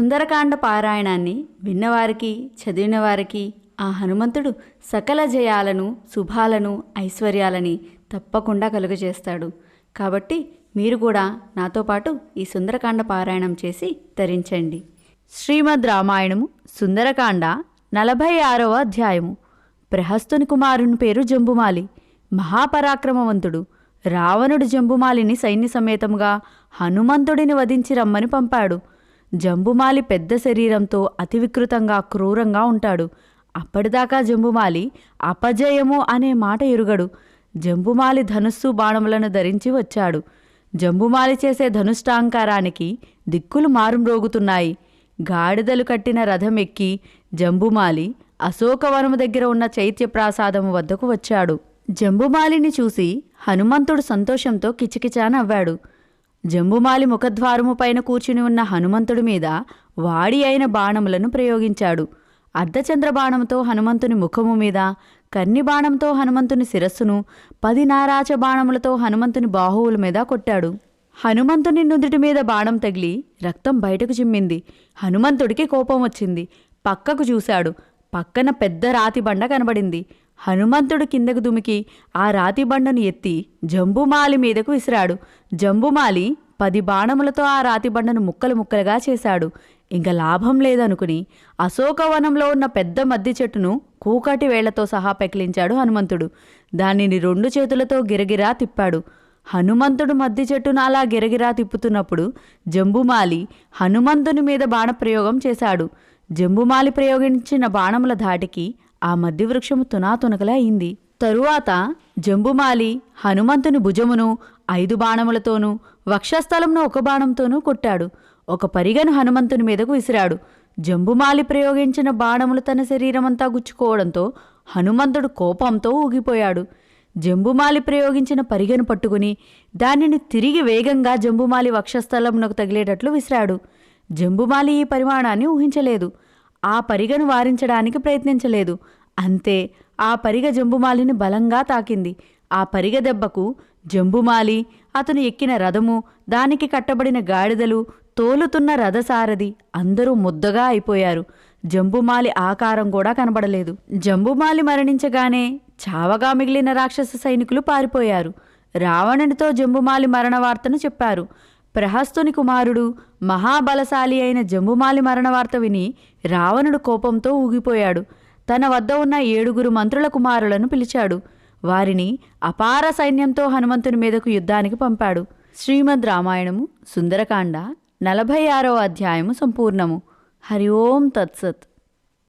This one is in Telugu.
సుందరకాండ పారాయణాన్ని విన్నవారికి చదివిన వారికి ఆ హనుమంతుడు సకల జయాలను శుభాలను ఐశ్వర్యాలని తప్పకుండా కలుగజేస్తాడు. కాబట్టి మీరు కూడా నాతో పాటు ఈ సుందరకాండ పారాయణం చేసి ధరించండి శ్రీమద్ రామాయణము సుందరకాండ నలభై ఆరవ అధ్యాయము. ప్రహస్తుని కుమారుని పేరు జంబుమాలి. మహాపరాక్రమవంతుడు. రావణుడు జంబుమాలిని సైన్య సమేతంగా హనుమంతుడిని వధించి రమ్మని పంపాడు. జంబుమాలి పెద్ద శరీరంతో అతి వికృతంగా క్రూరంగా ఉంటాడు. అప్పటిదాకా జంబుమాలి అపజయము అనే మాట ఎరుగడు. జంబుమాలి ధనుస్సు బాణములను ధరించి వచ్చాడు. జంబుమాలి చేసే ధనుష్టాంకారానికి దిక్కులు మారుమ్రోగుతున్నాయి గాడిదలు కట్టిన రథం ఎక్కి జంబుమాలి అశోకవనము దగ్గర ఉన్న చైత్య ప్రాసాదము వద్దకు వచ్చాడు. జంబుమాలిని చూసి హనుమంతుడు సంతోషంతో కిచకిచా నవ్వాడు జంబుమాలి ముఖద్వారము పైన కూర్చుని ఉన్న హనుమంతుడి మీద వాడి అయిన బాణములను ప్రయోగించాడు. అర్ధచంద్ర బాణంతో హనుమంతుని ముఖము మీద కన్ని బాణంతో హనుమంతుని శిరస్సును పది నారాచ బాణములతో హనుమంతుని బాహువుల మీద కొట్టాడు. హనుమంతుని నుదుటి మీద బాణం తగిలి రక్తం బయటకు చిమ్మింది. హనుమంతుడికి కోపం వచ్చింది. పక్కకు చూశాడు. పక్కన పెద్ద రాతి బండ కనబడింది. హనుమంతుడు కిందకు దుమికి ఆ రాతి బండను ఎత్తి జంబుమాలి మీదకు విసిరాడు. జంబుమాలి పది బాణములతో ఆ రాతి బండను ముక్కలు ముక్కలుగా చేశాడు. ఇంక లాభం లేదనుకుని అశోకవనంలో ఉన్న పెద్ద మద్ది చెట్టును కూకటి వేళ్ళతో సహా పెకిలించాడు హనుమంతుడు. దానిని రెండు చేతులతో గిరగిరా తిప్పాడు. హనుమంతుడు మద్ది చెట్టును అలా గిరగిరా తిప్పుతున్నప్పుడు జంబుమాలి హనుమంతుని మీద బాణప్రయోగం చేశాడు. జంబుమాలి ప్రయోగించిన బాణముల ధాటికి ఆ మధ్యవృక్షము వృక్షము అయింది. తరువాత జంబుమాలి హనుమంతుని భుజమును ఐదు బాణములతోనూ వక్షస్థలంను ఒక బాణంతోనూ కొట్టాడు. ఒక పరిగను హనుమంతుని మీదకు విసిరాడు. జంబుమాలి ప్రయోగించిన బాణములు తన శరీరమంతా గుచ్చుకోవడంతో హనుమంతుడు కోపంతో ఊగిపోయాడు. జంబుమాలి ప్రయోగించిన పరిగను పట్టుకుని దానిని తిరిగి వేగంగా జంబుమాలి వక్షస్థలమునకు తగిలేటట్లు విసిరాడు. జంబుమాలి ఈ పరిమాణాన్ని ఊహించలేదు. ఆ పరిగను వారించడానికి ప్రయత్నించలేదు. అంతే ఆ పరిగ జంబుమాలిని బలంగా తాకింది. ఆ పరిగ దెబ్బకు జంబుమాలి అతను ఎక్కిన రథము దానికి కట్టబడిన గాడిదలు తోలుతున్న రథసారథి అందరూ ముద్దగా అయిపోయారు. జంబుమాలి ఆకారం కూడా కనబడలేదు. జంబుమాలి మరణించగానే చావగా మిగిలిన రాక్షస సైనికులు పారిపోయారు. రావణునితో జంబుమాలి మరణ వార్తను చెప్పారు. ప్రహస్తుని కుమారుడు మహాబలశాలి అయిన జంబుమాలి మరణ వార్త విని రావణుడు కోపంతో ఊగిపోయాడు. తన వద్ద ఉన్న ఏడుగురు మంత్రుల కుమారులను పిలిచాడు. వారిని అపార సైన్యంతో హనుమంతుని మీదకు యుద్ధానికి పంపాడు. శ్రీమద్ రామాయణము సుందరకాండ నలభై ఆరవ అధ్యాయము సంపూర్ణము. హరి ఓం తత్సత్.